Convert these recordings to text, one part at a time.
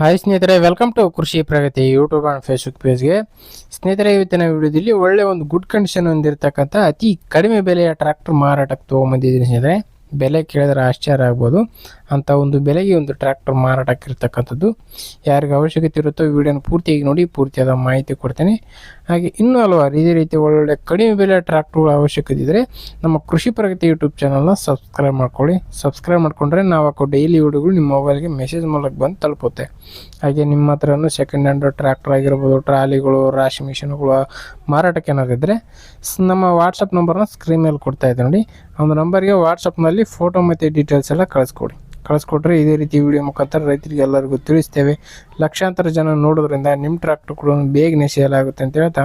Hi ಸ್ನೇಹಿತರೆ welcome to Krishi Pragati YouTube and Facebook ಪೇಜ್ಗೆ ಸ್ನೇಹಿತರೆ, ಇವತ್ತಿನ ವಿಡಿಯೋದಲ್ಲಿ ಒಳ್ಳೆ ಒಂದು ಗುಡ್ ಕಂಡೀಷನ್ ಹೊಂದಿರತಕ್ಕಂಥ ಅತಿ ಕಡಿಮೆ ಬೆಲೆಯ ಟ್ರ್ಯಾಕ್ಟರ್ ಮಾರಾಟಕ್ಕೆ ತೊಗೊಂಬಂದಿದ್ದೀನಿ ಸ್ನೇಹಿತರೆ. ಬೆಲೆ ಕೇಳಿದ್ರೆ ಆಶ್ಚರ್ಯ ಆಗ್ಬೋದು. ಅಂಥ ಒಂದು ಬೆಲೆಗೆ ಒಂದು ಟ್ರ್ಯಾಕ್ಟರ್ ಮಾರಾಟಕ್ಕೆ ಇರ್ತಕ್ಕಂಥದ್ದು ಯಾರಿಗೆ ಅವಶ್ಯಕತೆ ಇರುತ್ತೋ ವಿಡಿಯೋನ ಪೂರ್ತಿಯಾಗಿ ನೋಡಿ, ಪೂರ್ತಿಯಾದ ಮಾಹಿತಿ ಕೊಡ್ತೇನೆ. ಹಾಗೆ ಇನ್ನೂ ಹಲವಾರು ಇದೇ ರೀತಿ ಒಳ್ಳೊಳ್ಳೆ ಕಡಿಮೆ ಬೆಲೆ ಟ್ರ್ಯಾಕ್ಟರ್ಗಳ ಅವಶ್ಯಕತೆ ಇದ್ದರೆ ನಮ್ಮ ಕೃಷಿ ಪ್ರಗತಿ ಯೂಟ್ಯೂಬ್ ಚಾನಲ್ನ ಸಬ್ಸ್ಕ್ರೈಬ್ ಮಾಡ್ಕೊಳ್ಳಿ. ಸಬ್ಸ್ಕ್ರೈಬ್ ಮಾಡ್ಕೊಂಡ್ರೆ ನಾವು ಹಾಕೋ ಡೈಲಿ ವಿಡಿಯೋಗಳು ನಿಮ್ಮ ಮೊಬೈಲ್ಗೆ ಮೆಸೇಜ್ ಮೂಲಕ ಬಂದು ತಲುಪುತ್ತೆ. ಹಾಗೆ ನಿಮ್ಮ ಹತ್ರನೂ ಸೆಕೆಂಡ್ ಹ್ಯಾಂಡ್ ಟ್ರ್ಯಾಕ್ಟರ್ ಆಗಿರ್ಬೋದು, ಟ್ರಾಲಿಗಳು ರಾಶಿ ಮಿಷಿನ್ಗಳು ಮಾರಾಟಕ್ಕೆ ಏನಾದ್ರು ಇದ್ದರೆ ನಮ್ಮ ವಾಟ್ಸಪ್ ನಂಬರ್ನ ಸ್ಕ್ರೀನ್ ಮೇಲೆ ಕೊಡ್ತಾ ಇದ್ದೆ ನೋಡಿ. ಒಂದು ನಂಬರ್ಗೆ ವಾಟ್ಸಪ್ನಲ್ಲಿ ಫೋಟೋ ಮತ್ತು ಡೀಟೇಲ್ಸ್ ಎಲ್ಲ ಕಳಿಸ್ಕೊಡಿ. ಕಳಿಸ್ಕೊಟ್ರೆ ಇದೇ ರೀತಿ ವಿಡಿಯೋ ಮುಖಾಂತರ ರೈತರಿಗೆ ಎಲ್ಲರಿಗೂ ತಿಳಿಸ್ತೇವೆ. ಲಕ್ಷಾಂತರ ಜನ ನೋಡೋದ್ರಿಂದ ನಿಮ್ಮ ಟ್ರ್ಯಾಕ್ಟರ್ ಕೂಡ ಬೇಗನೆ ಸೇಲ್ ಆಗುತ್ತೆ ಅಂತ ಹೇಳ್ತಾ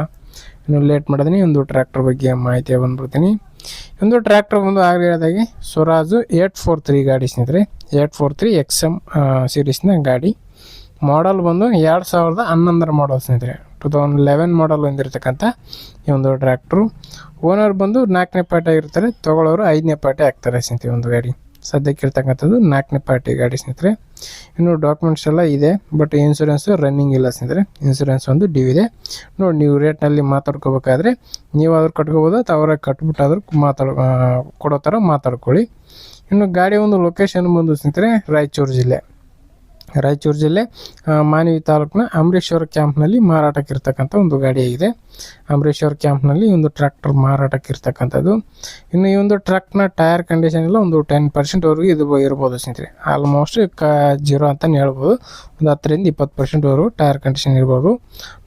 ಇನ್ನು ಲೇಟ್ ಮಾಡಿದ್ರೆ ಒಂದು ಟ್ರ್ಯಾಕ್ಟರ್ ಬಗ್ಗೆ ಮಾಹಿತಿ ಬಂದ್ಬಿಡ್ತೀನಿ. ಒಂದು ಟ್ರ್ಯಾಕ್ಟರ್ ಬಂದು ಆಗಲೇ ಹೇಳಿದಾಗೆ ಸ್ವರಾಜು ಏಟ್ ಫೋರ್ ತ್ರೀ ಗಾಡಿ ಸ್ನೇಹಿತರೆ. Eight four three X M ಸೀರೀಸ್ನ ಗಾಡಿ. ಮಾಡಲ್ ಬಂದು ಎರಡು ಸಾವಿರದ ಹನ್ನೊಂದರ ಮಾಡಲ್ ಸ್ನೇಹಿತರೆ. ಟು ತೌಸಂಡ್ ಲೆವೆನ್ ಮಾಡಲ್ ಹೊಂದಿರತಕ್ಕಂಥ ಈ ಒಂದು ಟ್ರ್ಯಾಕ್ಟ್ರು ಓನರ್ ಬಂದು ನಾಲ್ಕನೇ ಪಾರ್ಟಿ ಆಗಿರ್ತಾರೆ. ತೊಗೊಳೋರು ಐದನೇ ಪಾರ್ಟಿ ಆಗ್ತಾರೆ ಸ್ನೇಹಿತರೆ ಒಂದು ಗಾಡಿ. ಸದ್ಯಕ್ಕೆ ಇರ್ತಕ್ಕಂಥದ್ದು ನಾಲ್ಕನೇ ಪಾರ್ಟಿ ಗಾಡಿ ಸ್ನೇಹಿತರೆ. ಇನ್ನು ಡಾಕ್ಯುಮೆಂಟ್ಸ್ ಎಲ್ಲ ಇದೆ ಬಟ್ ಇನ್ಸೂರೆನ್ಸು ರನ್ನಿಂಗ್ ಇಲ್ಲ ಸ್ನೇಹಿತರೆ. ಇನ್ಸೂರೆನ್ಸ್ ಒಂದು ಡ್ಯೂ ಇದೆ. ನೋಡಿ, ನೀವು ರೇಟ್ನಲ್ಲಿ ಮಾತಾಡ್ಕೋಬೇಕಾದ್ರೆ ನೀವಾದರೂ ಕಟ್ಕೋಬೋದು ಅಥವಾ ಅವರೇ ಕಟ್ಬಿಟ್ಟಾದ್ರೂ ಮಾತಾಡ್ ಕೊಡೋ ಥರ ಮಾತಾಡ್ಕೊಳ್ಳಿ. ಇನ್ನು ಗಾಡಿ ಒಂದು ಲೊಕೇಶನ್ ಬಂದು ಸ್ನೇಹಿತರೆ ರಾಯಚೂರು ಜಿಲ್ಲೆ. ರಾಯಚೂರು ಜಿಲ್ಲೆ ಮಾನವಿ ತಾಲೂಕಿನ ಅಂಬರೀಶ್ವರ ಕ್ಯಾಂಪ್ನಲ್ಲಿ ಮಾರಾಟಕ್ಕೆ ಇರ್ತಕ್ಕಂಥ ಒಂದು ಗಾಡಿಯಾಗಿದೆ ಅಂಬರೀಶ್ವರ ಕ್ಯಾಂಪ್ನಲ್ಲಿ ಒಂದು ಟ್ರ್ಯಾಕ್ಟರ್ ಮಾರಾಟಕ್ಕೆ ಇರ್ತಕ್ಕಂಥದ್ದು ಇನ್ನು ಈ ಒಂದು ಟ್ರಕ್ನ ಟೈರ್ ಕಂಡೀಷನ್ ಎಲ್ಲ ಒಂದು ಟೆನ್ ಪರ್ಸೆಂಟ್ವರೆಗೂ ಇದು ಇರ್ಬೋದು ಸ್ನೇಹಿತರೆ. ಆಲ್ಮೋಸ್ಟ್ ಕ, ಜೀರೋ ಅಂತಲೇ ಹೇಳ್ಬೋದು. ಒಂದು ಹತ್ತರಿಂದ ಇಪ್ಪತ್ತು ಪರ್ಸೆಂಟ್ವರೆಗೂ ಟೈರ್ ಕಂಡೀಷನ್ ಇರ್ಬೋದು.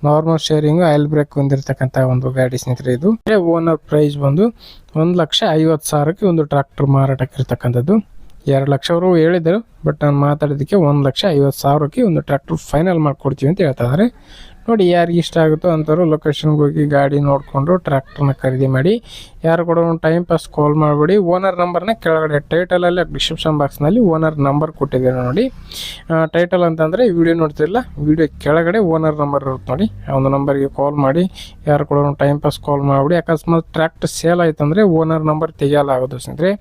ನಾರ್ಮಲ್ ಶೇರಿಂಗು, ಆಯಿಲ್ ಬ್ರೇಕ್ ಹೊಂದಿರತಕ್ಕಂಥ ಒಂದು ಗಾಡಿ ಸ್ನೇಹಿತರೆ ಇದು. ಓನರ್ ಪ್ರೈಸ್ ಬಂದು ಒಂದು ಲಕ್ಷ ಐವತ್ತು ಸಾವಿರಕ್ಕೆ ಒಂದು ಟ್ರ್ಯಾಕ್ಟರ್ ಮಾರಾಟಕ್ಕೆ ಇರ್ತಕ್ಕಂಥದ್ದು ಎರಡು ಲಕ್ಷವರು ಹೇಳಿದರು, ಬಟ್ ನಾನು ಮಾತಾಡೋದಕ್ಕೆ ಒಂದು ಲಕ್ಷ ಐವತ್ತು ಸಾವಿರಕ್ಕೆ ಒಂದು ಟ್ರ್ಯಾಕ್ಟರ್ ಫೈನಲ್ ಮಾಡಿಕೊಡ್ತೀವಿ ಅಂತ ಹೇಳ್ತಾ ಇದ್ದಾರೆ ನೋಡಿ ಯಾರಿಗೆ ಇಷ್ಟ ಆಗುತ್ತೋ ಅಂಥವ್ರು ಲೊಕೇಶನ್ಗೆ ಹೋಗಿ ಗಾಡಿ ನೋಡಿಕೊಂಡು ಟ್ರ್ಯಾಕ್ಟರ್ನ ಖರೀದಿ ಮಾಡಿ. ಯಾರು ಕೂಡ ಒಂದು ಟೈಮ್ ಪಾಸ್ ಕಾಲ್ ಮಾಡಿಬಿಡಿ. ಓನರ್ ನಂಬರ್ನ ಕೆಳಗಡೆ ಟೈಟಲಲ್ಲಿ ಡಿಸ್ಕ್ರಿಪ್ಷನ್ ಬಾಕ್ಸ್ನಲ್ಲಿ ಓನರ್ ನಂಬರ್ ಕೊಟ್ಟಿದ್ದಾರೆ ನೋಡಿ. ಟೈಟಲ್ ಅಂತಂದರೆ ವಿಡಿಯೋ ನೋಡ್ತಿರಲ್ಲ ವಿಡಿಯೋ ಕೆಳಗಡೆ ಓನರ್ ನಂಬರ್ ಇರುತ್ತೆ ನೋಡಿ. ಆ ಒಂದು ನಂಬರ್ಗೆ ಕಾಲ್ ಮಾಡಿ. ಯಾರು ಕೂಡ ಒಂದು ಟೈಮ್ ಪಾಸ್ ಕಾಲ್ ಮಾಡಿಬಿಡಿ. ಅಕಸ್ಮಾತ್ ಟ್ರ್ಯಾಕ್ಟರ್ ಸೇಲ್ ಆಯ್ತು ಅಂದರೆ ಓನರ್ ನಂಬರ್ ತೆಗೆಯಲಾಗೋದು ಸ್ನೇಹಿತರೆ.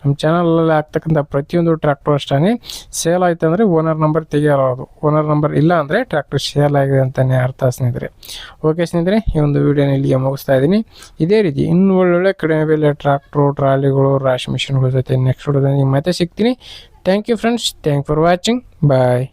ನಮ್ಮ ಚಾನಲಲ್ಲಿ ಆಗ್ತಕ್ಕಂಥ ಪ್ರತಿಯೊಂದು ಟ್ರ್ಯಾಕ್ಟರ್ ಅಷ್ಟೇ ಸೇಲ್ ಆಯ್ತು ಅಂದರೆ ಓನರ್ ನಂಬರ್ ತೆಗೆಯಲಾಗೋದು ಓನರ್ ನಂಬರ್ ಇಲ್ಲ ಅಂದರೆ ಟ್ರ್ಯಾಕ್ಟರ್ ಸೇಲ್ ಆಗಿದೆ ಅಂತಲೇ ಅರ್ಥ ಸ್ನೇಹಿತರೆ. ಓಕೆ ಸ್ನೇಹಿತರೆ, ಈ ಒಂದು ವಿಡಿಯೋನ ಇಲ್ಲಿಗೆ ಮುಗಿಸ್ತಾ ಇದ್ದೀನಿ. ಇದೇ ರೀತಿ ಇನ್ನು ಒಳ್ಳೊಳ್ಳೆ ಕಡಿಮೆ ಬೆಲೆ ಟ್ರ್ಯಾಕ್ಟ್ರು ಟ್ರಾಲಿಗಳು, ರಾಶಿ ಮಿಷಿನ್ಗಳ ಜೊತೆ ನೆಕ್ಸ್ಟ್ ವಿಡಿಯೋದಲ್ಲಿ ಮತ್ತೆ ಸಿಗ್ತೀನಿ. Thank you friends thank for watching bye